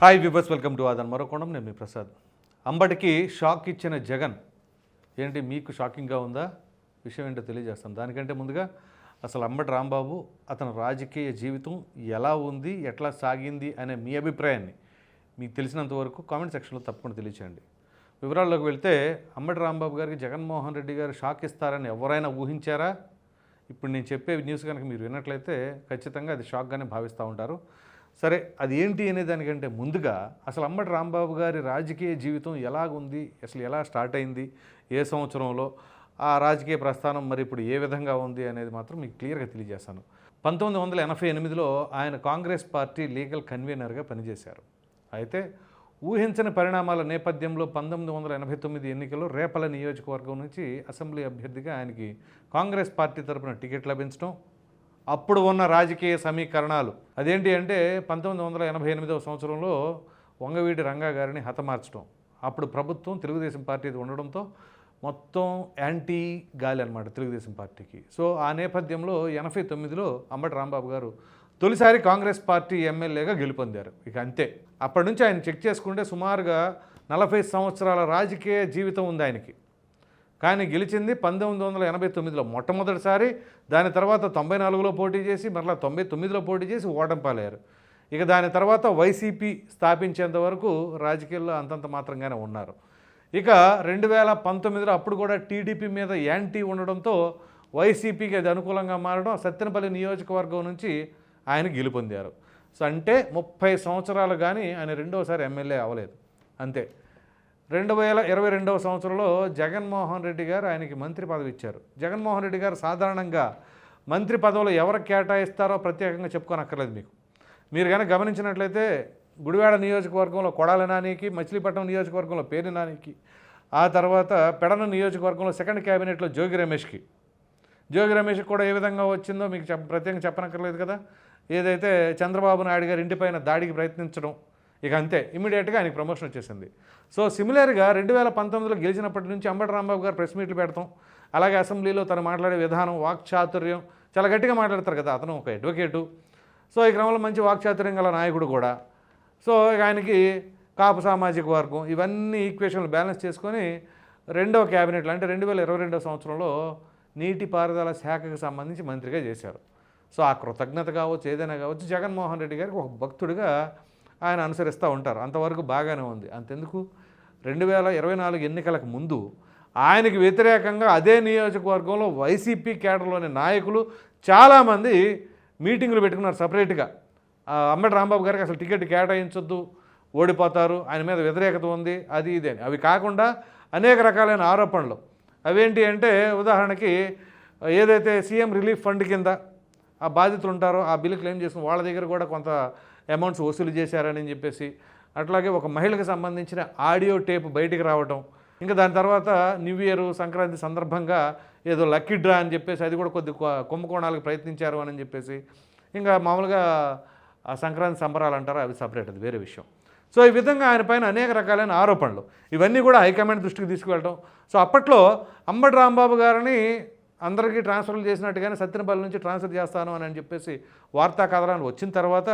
Hi viewers welcome to ఆదన్ మరొకొండం నేను మీ ప్రసాద్. అంబటికి షాక్ ఇచ్చిన జగన్ ఏంటి మీకు షాకింగ్గా ఉందా? విషయం ఏంటో తెలియజేస్తాను దానికంటే ముందుగా అసలు అంబటి రాంబాబు అతని రాజకీయ జీవితం ఎలా ఉంది ఎట్లా సాగింది అనే మీ అభిప్రాయాన్ని మీకు తెలిసినంత వరకు కామెంట్ సెక్షన్లో తప్పకుండా తెలియచేయండి. వివరాల్లోకి వెళ్తే అంబటి రాంబాబు గారికి జగన్మోహన్ రెడ్డి గారు షాక్ ఇస్తారని ఎవరైనా ఊహించారా? ఇప్పుడు నేను చెప్పే న్యూస్ కనుక మీరు విన్నట్లయితే ఖచ్చితంగా అది షాక్గానే భావిస్తూ ఉంటారు. సరే అది ఏంటి అనే దానికంటే ముందుగా అసలు అమ్మటి రాంబాబు గారి రాజకీయ జీవితం ఎలాగుంది అసలు ఎలా స్టార్ట్ అయింది ఏ సంవత్సరంలో ఆ రాజకీయ ప్రస్థానం మరి ఇప్పుడు ఏ విధంగా ఉంది అనేది మాత్రం మీకు క్లియర్గా తెలియజేస్తాను. పంతొమ్మిది వందల ఎనభై ఎనిమిదిలో ఆయన కాంగ్రెస్ పార్టీ లీగల్ కన్వీనర్గా పనిచేశారు. అయితే ఊహించని పరిణామాల నేపథ్యంలో పంతొమ్మిది వందల ఎనభై తొమ్మిది ఎన్నికల్లో రేపల నియోజకవర్గం నుంచి అసెంబ్లీ అభ్యర్థిగా ఆయనకి కాంగ్రెస్ పార్టీ తరపున టికెట్ లభించడం అప్పుడు ఉన్న రాజకీయ సమీకరణాలు. అదేంటి అంటే పంతొమ్మిది వందల ఎనభై ఎనిమిదవ సంవత్సరంలో వంగవీటి రంగా గారిని హతమార్చడం అప్పుడు ప్రభుత్వం తెలుగుదేశం పార్టీది ఉండడంతో మొత్తం యాంటీ గాలి అనమాట తెలుగుదేశం పార్టీకి. సో ఆ నేపథ్యంలో ఎనభై తొమ్మిదిలో అంబటి రాంబాబు గారు తొలిసారి కాంగ్రెస్ పార్టీ ఎమ్మెల్యేగా గెలుపొందారు. ఇక అంతే. అప్పటి నుంచి ఆయన చెక్ చేసుకుంటే సుమారుగా నలభై సంవత్సరాల రాజకీయ జీవితం ఉంది ఆయనకి. కానీ గెలిచింది పంతొమ్మిది వందల ఎనభై తొమ్మిదిలో మొట్టమొదటిసారి. దాని తర్వాత తొంభై నాలుగులో పోటీ చేసి మరలా తొంభై తొమ్మిదిలో పోటీ చేసి ఓటమి ఇక దాని తర్వాత వైసీపీ స్థాపించేంత వరకు రాజకీయాల్లో అంతంత మాత్రంగానే ఉన్నారు. ఇక రెండు వేల పంతొమ్మిదిలో అప్పుడు కూడా టీడీపీ మీద యాంటీ ఉండడంతో వైసీపీకి అది అనుకూలంగా మారడం సత్తెనపల్లి నియోజకవర్గం నుంచి ఆయన గెలుపొందారు సో అంటే ముప్పై సంవత్సరాలు కానీ ఆయన రెండోసారి ఎమ్మెల్యే అవ్వలేదు. అంతే. రెండు వేల ఇరవై రెండవ సంవత్సరంలో జగన్మోహన్ రెడ్డి గారు ఆయనకి మంత్రి పదవి ఇచ్చారు. జగన్మోహన్ రెడ్డి గారు సాధారణంగా మంత్రి పదవులు ఎవరు కేటాయిస్తారో ప్రత్యేకంగా చెప్పుకోనక్కర్లేదు మీకు. మీరు కనుక గమనించినట్లయితే గుడివాడ నియోజకవర్గంలో కొడాల నానికి మచిలీపట్నం నియోజకవర్గంలో పేరు నానికి ఆ తర్వాత పెడన నియోజకవర్గంలో సెకండ్ క్యాబినెట్లో జోగి రమేష్కి. జోగి రమేష్ కూడా ఏ విధంగా వచ్చిందో మీకు చెప్ప ప్రత్యేకంగా చెప్పనక్కర్లేదు కదా. ఏదైతే చంద్రబాబు నాయుడు గారి ఇంటిపైన దాడికి ప్రయత్నించడం ఇక అంతే ఇమీడియట్గా ఆయనకి ప్రమోషన్ వచ్చేసింది. సో సిమిలర్గా రెండు వేల పంతొమ్మిదిలో గెలిచినప్పటి నుంచి అంబటి రాంబాబు గారు ప్రెస్ మీట్లు పెడతాం. అలాగే అసెంబ్లీలో తను మాట్లాడే విధానం వాక్చాతుర్యం చాలా గట్టిగా మాట్లాడతారు కదా అతను ఒక అడ్వకేటు. సో ఈ క్రమంలో మంచి వాక్చాతుర్యం గల నాయకుడు కూడా. సో ఇక ఆయనకి కాపు సామాజిక వర్గం ఇవన్నీ ఈక్వేషన్లు బ్యాలెన్స్ చేసుకొని రెండవ క్యాబినెట్లో అంటే రెండు వేల ఇరవై రెండవ సంవత్సరంలో నీటిపారుదల శాఖకు సంబంధించి మంత్రిగా చేశారు. సో ఆ కృతజ్ఞత కావచ్చు ఏదైనా కావచ్చు జగన్మోహన్ రెడ్డి గారికి ఒక భక్తుడిగా ఆయన అనుసరిస్తూ ఉంటారు. అంతవరకు బాగానే ఉంది. అంతెందుకు? రెండు వేల ఇరవై నాలుగు ఎన్నికలకు ముందు ఆయనకి వ్యతిరేకంగా అదే నియోజకవర్గంలో వైసీపీ కేడర్లోని నాయకులు చాలామంది మీటింగులు పెట్టుకున్నారు సపరేట్గా. ఆ అంబటి రాంబాబు గారికి అసలు టికెట్ కేటాయించొద్దు ఓడిపోతారు ఆయన మీద వ్యతిరేకత ఉంది అది ఇది అని. అవి కాకుండా అనేక రకాలైన ఆరోపణలు. అవేంటి అంటే ఉదాహరణకి ఏదైతే సీఎం రిలీఫ్ ఫండ్ కింద ఆ బాధితులు ఉంటారో ఆ బిల్లు క్లెయిమ్ చేసిన వాళ్ళ దగ్గర కూడా కొంత అమౌంట్స్ వసూలు చేశారని చెప్పేసి. అట్లాగే ఒక మహిళకు సంబంధించిన ఆడియో టేప్ బయటికి రావటం. ఇంకా దాని తర్వాత న్యూ ఇయర్ సంక్రాంతి సందర్భంగా ఏదో లక్కీ డ్రా అని చెప్పేసి అది కూడా కొద్ది కుంభకోణాలకు ప్రయత్నించారు అని చెప్పేసి. ఇంకా మామూలుగా ఆ సంక్రాంతి సంబరాలు అంటారు అవి సపరేట్ అది వేరే విషయం. సో ఈ విధంగా ఆయన పైన అనేక రకాలైన ఆరోపణలు. ఇవన్నీ కూడా హైకమాండ్ దృష్టికి తీసుకువెళ్ళడం సో అప్పట్లో అంబటి రాంబాబు గారిని అందరికీ ట్రాన్స్ఫర్లు చేసినట్టుగానే సత్యనపల్లి నుంచి ట్రాన్స్ఫర్ చేస్తాను అని చెప్పేసి వార్తా కథనాలు వచ్చిన తర్వాత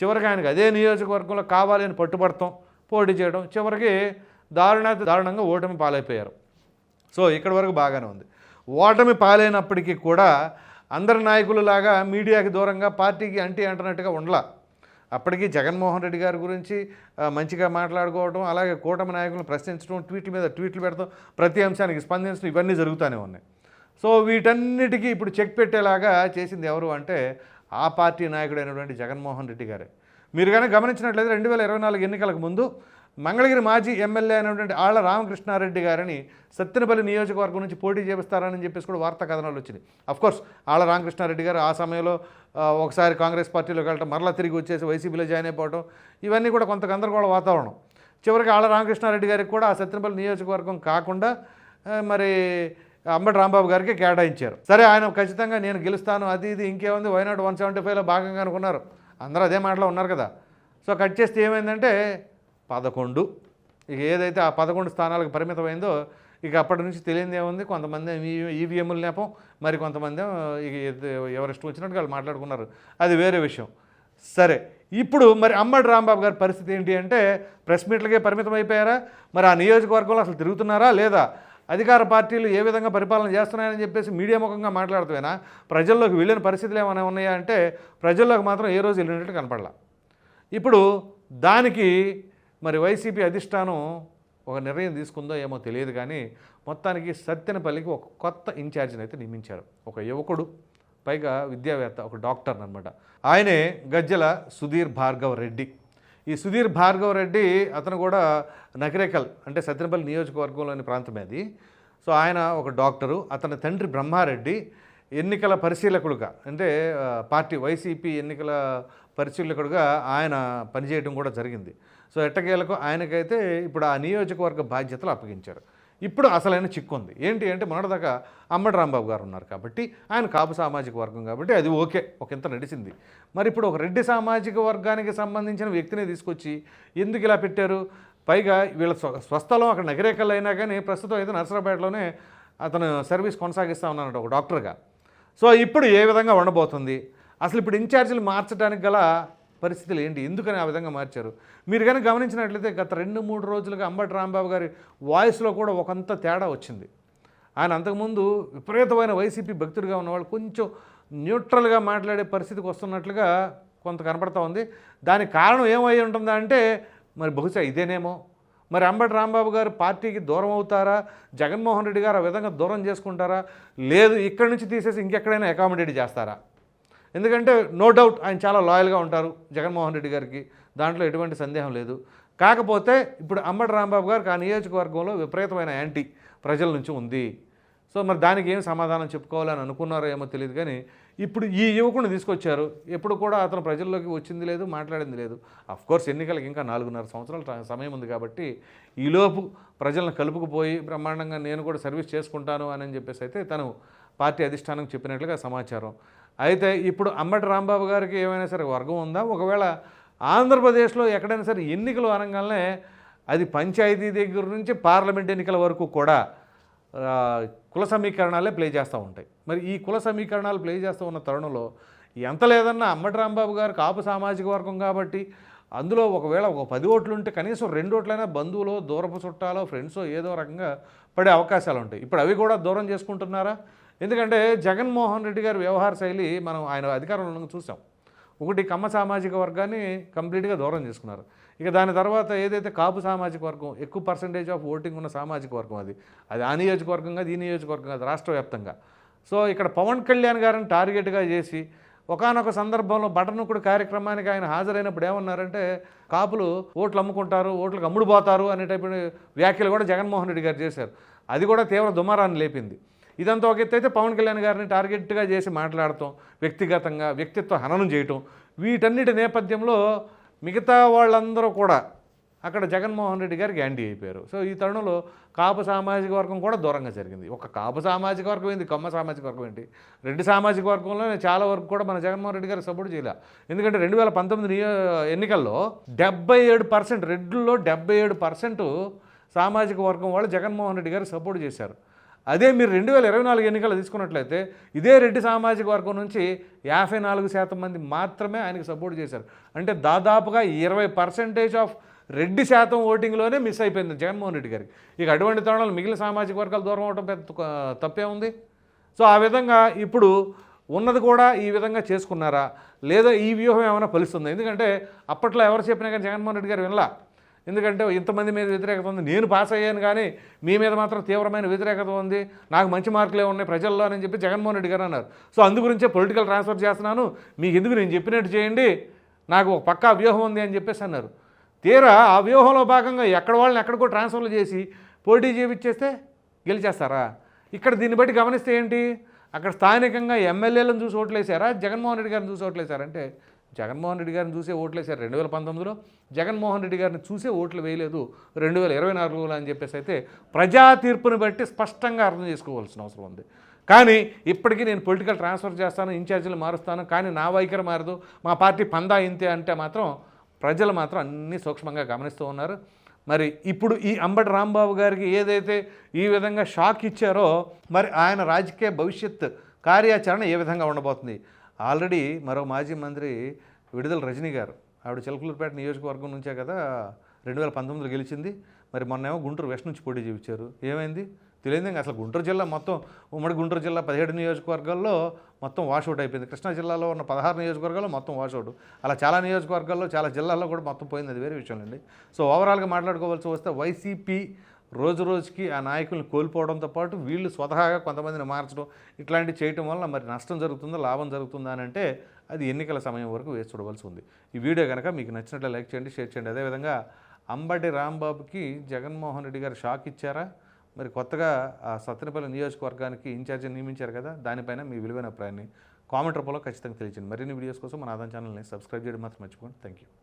చివరికి ఆయనకు అదే నియోజకవర్గంలో కావాలి అని పట్టుబడతాం పోటీ చేయడం చివరికి దారుణ దారుణంగా ఓటమి పాలైపోయారు. సో ఇక్కడి వరకు బాగానే ఉంది. ఓటమి పాలైనప్పటికీ కూడా అందరి నాయకులలాగా మీడియాకి దూరంగా పార్టీకి అంటే అంటున్నట్టుగా ఉండలా. అప్పటికి జగన్మోహన్ రెడ్డి గారి గురించి మంచిగా మాట్లాడుకోవడం అలాగే కూటమి నాయకులను ప్రశ్నించడం ట్వీట్ల మీద ట్వీట్లు పెడతాం ప్రతి అంశానికి స్పందించడం ఇవన్నీ జరుగుతూనే ఉన్నాయి. సో వీటన్నిటికీ ఇప్పుడు చెక్ పెట్టేలాగా చేసింది ఎవరు అంటే ఆ పార్టీ నాయకుడైనటువంటి జగన్మోహన్ రెడ్డి గారే. మీరు కానీ గమనించినట్లయితే రెండు వేల ఇరవై నాలుగు ఎన్నికలకు ముందు మంగళగిరి మాజీ ఎమ్మెల్యే అయినటువంటి ఆళ్ళ రామకృష్ణారెడ్డి గారిని సత్తెనపల్లి నియోజకవర్గం నుంచి పోటీ చేపిస్తారని చెప్పేసి కూడా వార్తా కథనాలు వచ్చినాయి. అఫ్కోర్స్ ఆళ్ళ రామకృష్ణారెడ్డి గారు ఆ సమయంలో ఒకసారి కాంగ్రెస్ పార్టీలోకి వెళ్ళటం మరలా తిరిగి వచ్చేసి వైసీపీలో జాయిన్ అయిపోవడం ఇవన్నీ కూడా కొంత గందరగోళ వాతావరణం. చివరికి ఆళ్ళ రామకృష్ణారెడ్డి గారికి కూడా ఆ సత్తెనపల్లి నియోజకవర్గం కాకుండా మరి అంబటి రాంబాబు గారికి కేటాయించారు. సరే ఆయన ఖచ్చితంగా నేను గెలుస్తాను అది ఇది ఇంకేముంది వైనాట్ వన్ సెవెంటీ ఫైవ్లో భాగంగా అనుకున్నారు. అందరూ అదే మాటలో ఉన్నారు కదా. సో కట్ చేస్తే ఏమైందంటే పదకొండు. ఇక ఏదైతే ఆ పదకొండు స్థానాలకు పరిమితమైందో ఇక అప్పటి నుంచి తెలియంది ఏముంది కొంతమంది ఈవీఎంలు నేపం మరి కొంతమంది ఇక ఎవరు ఇష్టం వచ్చినట్టు వాళ్ళు మాట్లాడుకున్నారు. అది వేరే విషయం. సరే ఇప్పుడు మరి అమ్మడి రాంబాబు గారి పరిస్థితి ఏంటి అంటే ప్రెస్ మీట్లకే పరిమితం అయిపోయారా మరి ఆ నియోజకవర్గంలో అసలు తిరుగుతున్నారా లేదా? అధికార పార్టీలు ఏ విధంగా పరిపాలన చేస్తున్నాయని చెప్పేసి మీడియా ముఖంగా మాట్లాడుతున్నా ప్రజల్లోకి వెళ్ళిన పరిస్థితులు ఏమైనా ఉన్నాయా అంటే ప్రజల్లోకి మాత్రం ఏ రోజు వెళ్ళినట్టు కనపడలా. ఇప్పుడు దానికి మరి వైసీపీ అధిష్టానం ఒక నిర్ణయం తీసుకుందో ఏమో తెలియదు కానీ మొత్తానికి సత్యనపల్లికి ఒక కొత్త ఇన్ఛార్జిని అయితే నియమించారు. ఒక యువకుడు పైగా విద్యావేత్త ఒక డాక్టర్ అనమాట ఆయనే గజ్జల సుధీర్ భార్గవ్ రెడ్డి. ఈ సుధీర్ భార్గవ్ రెడ్డి అతను కూడా నకిరేకల్ అంటే సత్యనపల్లి నియోజకవర్గంలోని ప్రాంతమే అది. సో ఆయన ఒక డాక్టరు అతని తండ్రి బ్రహ్మారెడ్డి ఎన్నికల పరిశీలకుడుగా అంటే పార్టీ వైసీపీ ఎన్నికల పరిశీలకుడుగా ఆయన పనిచేయడం కూడా జరిగింది. సో ఎట్టకేలకు ఆయనకైతే ఇప్పుడు ఆ నియోజకవర్గ బాధ్యతలు అప్పగించారు. ఇప్పుడు అసలైన చిక్కుంది. ఏంటి అంటే మొన్నటిదాకా అమ్మడి రాంబాబు గారు ఉన్నారు కాబట్టి ఆయన కాపు సామాజిక వర్గం కాబట్టి అది ఓకే ఒక ఇంత నడిచింది. మరి ఇప్పుడు ఒక రెడ్డి సామాజిక వర్గానికి సంబంధించిన వ్యక్తిని తీసుకొచ్చి ఎందుకు ఇలా పెట్టారు? పైగా వీళ్ళ స్వ- స్వస్థలం అక్కడ నగరేకల్ అయినా కానీ ప్రస్తుతం అయితే నర్సరాపేటలోనే అతను సర్వీస్ కొనసాగిస్తా ఉన్నాడు ఒక డాక్టర్గా. సో ఇప్పుడు ఏ విధంగా ఉండబోతుంది? అసలు ఇప్పుడు ఇన్ఛార్జీలు మార్చడానికి గల పరిస్థితులు ఏంటి? ఎందుకని ఆ విధంగా మార్చారు? మీరు కానీ గమనించినట్లయితే గత రెండు మూడు రోజులుగా అంబటి రాంబాబు గారి వాయిస్లో కూడా ఒకంత తేడా వచ్చింది. ఆయన అంతకుముందు విపరీతమైన వైసీపీ భక్తుడిగా ఉన్నవాళ్ళు కొంచెం న్యూట్రల్గా మాట్లాడే పరిస్థితికి వస్తున్నట్లుగా కొంత కనపడతా ఉంది. దానికి కారణం ఏమై ఉంటుందా అంటే మరి బహుశా ఇదేనేమో? మరి అంబటి రాంబాబు గారు పార్టీకి దూరం అవుతారా? జగన్మోహన్ రెడ్డి గారు ఆ విధంగా దూరం చేసుకుంటారా? లేదు ఇక్కడి నుంచి తీసేసి ఇంకెక్కడైనా అకామిడేట్ చేస్తారా? ఎందుకంటే నో డౌట్ ఆయన చాలా లాయల్గా ఉంటారు జగన్మోహన్ రెడ్డి గారికి. దాంట్లో ఎటువంటి సందేహం లేదు. కాకపోతే ఇప్పుడు అంబటి రాంబాబు గారికి ఆ నియోజకవర్గంలో విపరీతమైన యాంటీ ప్రజల నుంచి ఉంది. సో మరి దానికి ఏం సమాధానం చెప్పుకోవాలని అనుకున్నారో ఏమో తెలియదు కానీ ఇప్పుడు ఈ యువకుని తీసుకొచ్చారు. ఎప్పుడు కూడా అతను ప్రజల్లోకి వచ్చింది లేదు మాట్లాడింది లేదు. కోర్స్ ఎన్నికలకు ఇంకా నాలుగున్నర సంవత్సరాల సమయం ఉంది కాబట్టి ఈలోపు ప్రజలను కలుపుకుపోయి బ్రహ్మాండంగా నేను కూడా సర్వీస్ చేసుకుంటాను అని చెప్పేసి అయితే తను పార్టీ అధిష్టానం చెప్పినట్లుగా సమాచారం. అయితే ఇప్పుడు అమ్మటి రాంబాబు గారికి ఏమైనా సరే వర్గం ఉందా? ఒకవేళ ఆంధ్రప్రదేశ్లో ఎక్కడైనా సరే ఎన్నికలు అనగానే అది పంచాయతీ దగ్గర నుంచి పార్లమెంట్ ఎన్నికల వరకు కూడా కుల సమీకరణాలే ప్లే చేస్తూ ఉంటాయి. మరి ఈ కుల సమీకరణాలు ప్లే చేస్తూ ఉన్న తరుణంలో ఎంత లేదన్నా అమ్మటి రాంబాబు గారు కాపు సామాజిక వర్గం కాబట్టి అందులో ఒకవేళ ఒక పది ఓట్లు ఉంటే కనీసం రెండు ఓట్లైనా బంధువులు దూరపు చుట్టాలో ఫ్రెండ్సో ఏదో రకంగా పడే అవకాశాలు ఉంటాయి. ఇప్పుడు అవి కూడా దూరం చేసుకుంటున్నారా? ఎందుకంటే జగన్మోహన్ రెడ్డి గారి వ్యవహార శైలి మనం ఆయన అధికారంలో చూసాం. ఒకటి కమ్మ సామాజిక వర్గాన్ని కంప్లీట్గా దూరం చేసుకున్నారు. ఇక దాని తర్వాత ఏదైతే కాపు సామాజిక వర్గం ఎక్కువ పర్సంటేజ్ ఆఫ్ ఓటింగ్ ఉన్న సామాజిక వర్గం అది. అది ఆ నియోజకవర్గంగా ఈ నియోజకవర్గం అది రాష్ట్ర వ్యాప్తంగా. సో ఇక్కడ పవన్ కళ్యాణ్ గారిని టార్గెట్గా చేసి ఒకానొక సందర్భంలో బటనుకుడు కార్యక్రమానికి ఆయన హాజరైనప్పుడు ఏమన్నారంటే కాపులు ఓట్లు అమ్ముకుంటారు ఓట్లకు అమ్ముడుపోతారు అనే టైపు వ్యాఖ్యలు కూడా జగన్మోహన్ రెడ్డి గారు చేశారు. అది కూడా తీవ్ర దుమారాన్ని లేపింది. ఇదంతా ఒక ఎత్తు అయితే పవన్ కళ్యాణ్ గారిని టార్గెట్గా చేసి మాట్లాడటం వ్యక్తిగతంగా వ్యక్తిత్వ హననం చేయటం వీటన్నిటి నేపథ్యంలో మిగతా వాళ్ళందరూ కూడా అక్కడ జగన్మోహన్ రెడ్డి గారికి యాంటీ అయిపోయారు. సో ఈ తరుణంలో కాపు సామాజిక వర్గం కూడా దూరంగా జరిగింది. ఒక కాపు సామాజిక వర్గం ఏంటి? కమ్మ సామాజిక వర్గం ఏంటి? రెడ్డి సామాజిక వర్గంలో చాలా వరకు కూడా మన జగన్మోహన్ రెడ్డి గారికి సపోర్ట్ చేయలే. ఎందుకంటే రెండు వేల పంతొమ్మిది నియో ఎన్నికల్లో డెబ్బై ఏడు పర్సెంట్ రెడ్లలో డెబ్బై ఏడు పర్సెంట్ సామాజిక వర్గం వాళ్ళు జగన్మోహన్ రెడ్డి గారికి సపోర్ట్ చేశారు. అదే మీరు రెండు వేల ఇరవై నాలుగు ఎన్నికలు తీసుకున్నట్లయితే ఇదే రెడ్డి సామాజిక వర్గం నుంచి యాభై నాలుగు శాతం మంది మాత్రమే ఆయనకు సపోర్ట్ చేశారు. అంటే దాదాపుగా ఇరవై పర్సెంటేజ్ ఆఫ్ రెడ్డి శాతం ఓటింగ్లోనే మిస్ అయిపోయింది జగన్మోహన్ రెడ్డి గారికి. ఇక అటువంటి తరుణాలు మిగిలిన సామాజిక వర్గాలు దూరం అవడం పెద్ద తప్పే ఉంది. సో ఆ విధంగా ఇప్పుడు ఉన్నది కూడా ఈ విధంగా చేసుకున్నారా? లేదా ఈ వ్యూహం ఏమైనా ఫలిస్తుంది? ఎందుకంటే అప్పట్లో ఎవరు చెప్పినా కానీ జగన్మోహన్ రెడ్డి గారు వినలా. ఎందుకంటే ఇంతమంది మీద వ్యతిరేకత ఉంది. నేను పాస్ అయ్యాను కానీ మీ మీద మాత్రం తీవ్రమైన వ్యతిరేకత ఉంది. నాకు మంచి మార్కులే ఉన్నాయి ప్రజల్లో అని చెప్పి జగన్మోహన్ రెడ్డి గారు అన్నారు. సో అందుగురించే పొలిటికల్ ట్రాన్స్ఫర్ చేస్తున్నాను. మీకు ఎందుకు నేను చెప్పినట్టు చేయండి. నాకు ఒక పక్కా వ్యూహం ఉంది అని చెప్పేసి అన్నారు. తీరా ఆ వ్యూహంలో భాగంగా ఎక్కడ వాళ్ళని ఎక్కడికో ట్రాన్స్ఫర్లు చేసి పోటీ చేయించేస్తే గెలిచేస్తారా? ఇక్కడ దీన్ని బట్టి గమనిస్తే ఏంటి? అక్కడ స్థానికంగా ఎమ్మెల్యేలను చూసి ఓట్లేశారా జగన్మోహన్ రెడ్డి గారిని చూసి ఓట్లేశారంటే జగన్మోహన్ రెడ్డి గారిని చూసే ఓట్లేశారు రెండు వేల పంతొమ్మిదిలో జగన్మోహన్ రెడ్డి గారిని చూసే ఓట్లు వేయలేదు. రెండు వేల ఇరవై నాలుగులో అని చెప్పేసి అయితే ప్రజా తీర్పును బట్టి స్పష్టంగా అర్థం చేసుకోవాల్సిన అవసరం ఉంది. కానీ ఇప్పటికీ నేను పొలిటికల్ ట్రాన్స్ఫర్ చేస్తాను ఇన్ఛార్జీలు మారుస్తాను కానీ నా వైఖరి మారదు. మా పార్టీ పందా ఇంతే అంటే మాత్రం ప్రజలు మాత్రం అన్నీ సూక్ష్మంగా గమనిస్తూ ఉన్నారు. మరి ఇప్పుడు ఈ అంబటి రాంబాబు గారికి ఏదైతే ఈ విధంగా షాక్ ఇచ్చారో మరి ఆయన రాజకీయ భవిష్యత్ కార్యాచరణ ఏ విధంగా ఉండబోతుంది? ఆల్రెడీ మరో మాజీ మంత్రి విడుదల రజనీ గారు. ఆవిడ చిలకలూరుపేట నియోజకవర్గం నుంచే కదా రెండు వేల పంతొమ్మిదిలో గెలిచింది. మరి మొన్నేమో గుంటూరు వెస్ట్ నుంచి పోటీ చేయించారు. ఏమైంది? తెలియదు అసలు గుంటూరు జిల్లా మొత్తం ఉమ్మడి గుంటూరు జిల్లా పదిహేడు నియోజకవర్గాల్లో మొత్తం వాషౌట్ అయిపోయింది. కృష్ణా జిల్లాలో ఉన్న పదహారు నియోజకవర్గాల్లో మొత్తం వాషౌట్ అలా చాలా నియోజకవర్గాల్లో చాలా జిల్లాల్లో కూడా మొత్తం పోయింది. అది వేరే విషయం అండి సో ఓవరాల్గా మాట్లాడుకోవాల్సి వస్తే వైసీపీ రోజు రోజుకి ఆ నాయకుల్ని కోల్పోవడంతో పాటు వీళ్ళు స్వతహాగా కొంతమందిని మార్చడం ఇట్లాంటివి చేయటం వల్ల మరి నష్టం జరుగుతుందా లాభం జరుగుతుందా అని అంటే అది ఎన్నికల సమయం వరకు వేసి చూడవలసి ఉంది. ఈ వీడియో కనుక మీకు నచ్చినట్లు లైక్ చేయండి షేర్ చేయండి. అదేవిధంగా అంబటి రాంబాబుకి జగన్మోహన్ రెడ్డి గారు షాక్ ఇచ్చారా? మరి కొత్తగా ఆ సత్తెనపల్లి నియోజకవర్గానికి ఇన్ఛార్జి నియమించారు కదా దానిపైన మీ విలువైన అభిప్రాయాన్ని కామెంట్ రూపంలో ఖచ్చితంగా తెలియచండి మరిన్ని వీడియోస్ కోసం మన ఆదాన్ ఛానల్ని సబ్స్క్రైబ్ చేయడం మాత్రం మర్చిపోండి థ్యాంక్ యూ